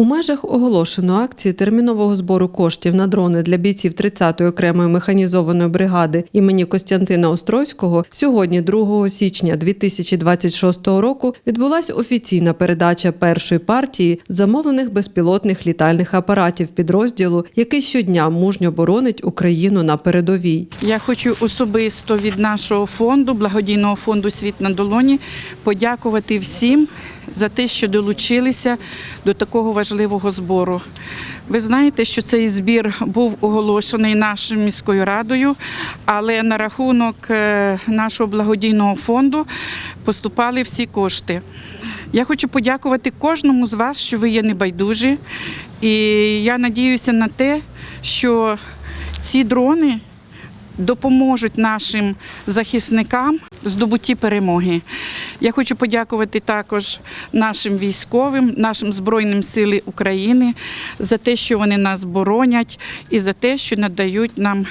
У межах оголошеної акції термінового збору коштів на дрони для бійців 30-ї окремої механізованої бригади імені Костянтина Острозького сьогодні, 2 січня 2026 року, відбулася офіційна передача першої партії замовлених безпілотних літальних апаратів підрозділу, який щодня мужньо боронить Україну на передовій. Я хочу особисто від нашого фонду, благодійного фонду Світ на долоні, подякувати всім за те, що долучилися до такого важливого збору. Ви знаєте, що цей збір був оголошений нашою міською радою, але на рахунок е, нашого благодійного фонду поступали всі кошти. Я хочу подякувати кожному з вас, що ви є небайдужі. І я надіюся на те, що ці дрони допоможуть нашим захисникам здобутті перемоги. Я хочу подякувати також нашим військовим, нашим Збройним силам України за те, що вони нас боронять, і за те, що надають нам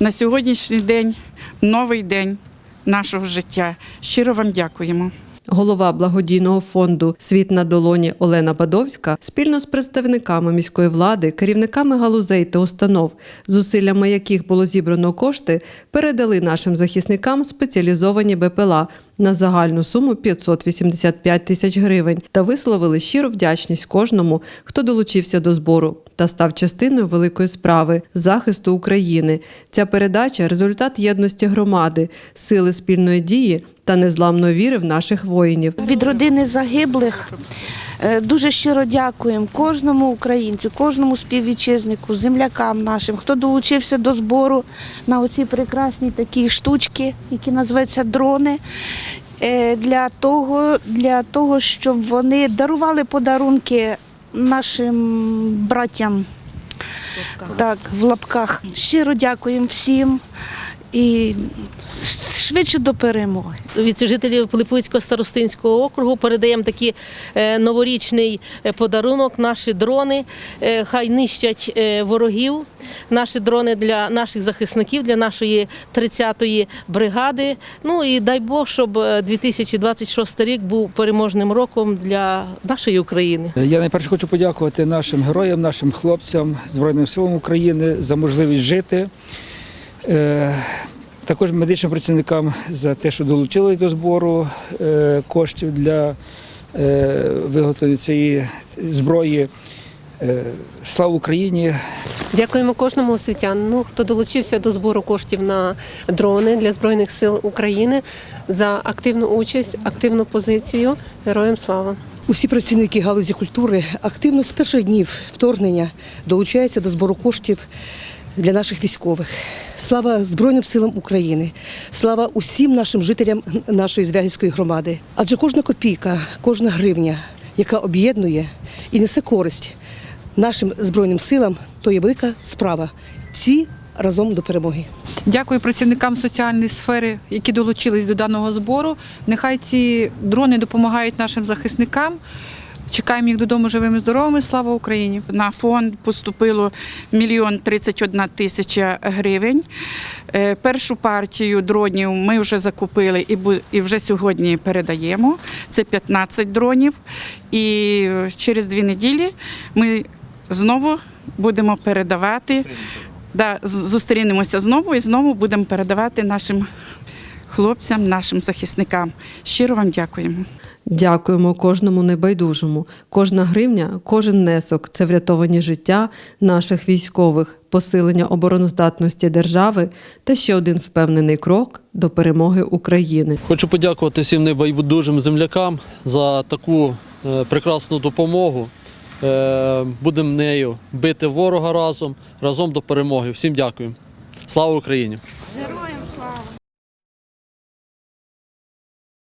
на сьогоднішній день новий день нашого життя. Щиро вам дякуємо. Голова благодійного фонду Світ на долоні Олена Бадовська спільно з представниками міської влади, керівниками галузей та установ, зусиллями яких було зібрано кошти, передали нашим захисникам спеціалізовані БПЛА на загальну суму 585 тисяч гривень та висловили щиру вдячність кожному, хто долучився до збору та став частиною великої справи захисту України. Ця передача результат єдності громади, сили спільної дії та незламної віри в наших воїнів. Від родини загиблих е, дуже щиро дякуємо кожному українцю, кожному співвітчизнику, землякам нашим, хто долучився до збору на оці прекрасні такі штучки, які називаються дрони. Е, Для того, для того, щоб вони дарували подарунки нашим братям. Так, в лапках. Щиро дякуємо всім і швидше до перемоги. від жителів Пилипуцького старостинського округу передаємо такий е, новорічний е, подарунок. Наші дрони е, хай нищать ворогів. Наші дрони для наших захисників, для нашої 30-ї бригади. Ну і дай Бог, щоб е, 2026 рік був переможним роком для нашої України. Я найперше хочу подякувати нашим героям, нашим хлопцям, Збройним силам України за можливість жити. Також медичним працівникам за те, що долучили до збору е, коштів для е, виготовлення цієї зброї. Е, Слава Україні! Дякуємо кожному освітянину, хто долучився до збору коштів на дрони для Збройних сил України за активну участь, активну позицію. Героям слава! Усі працівники галузі культури активно з перших днів вторгнення долучаються до збору коштів для наших військових. Слава Збройним силам України, слава усім нашим жителям нашої Звягільської громади. Адже кожна копійка, кожна гривня, яка об'єднує і несе користь нашим збройним силам, то є велика справа. Всі разом до перемоги. Дякую працівникам соціальної сфери, які долучились до даного збору. Нехай ці дрони допомагають нашим захисникам. Чекаємо їх додому живими, здоровими. Слава Україні! На фонд поступило мільйон 31 тисяча гривень. Е, Першу партію дронів ми вже закупили і вже сьогодні передаємо. Це 15 дронів. І через дві неділі ми знову будемо передавати. Да, зустрінемося знову і знову будемо передавати нашим хлопцям, нашим захисникам. Щиро вам дякуємо. Дякуємо кожному небайдужому. Кожна гривня, кожен внесок це врятовані життя наших військових, посилення обороноздатності держави та ще один впевнений крок до перемоги України. Хочу подякувати всім небайдужим землякам за таку е, прекрасну допомогу. Е, Будемо нею бити ворога разом, разом до перемоги. Всім дякую. Слава Україні!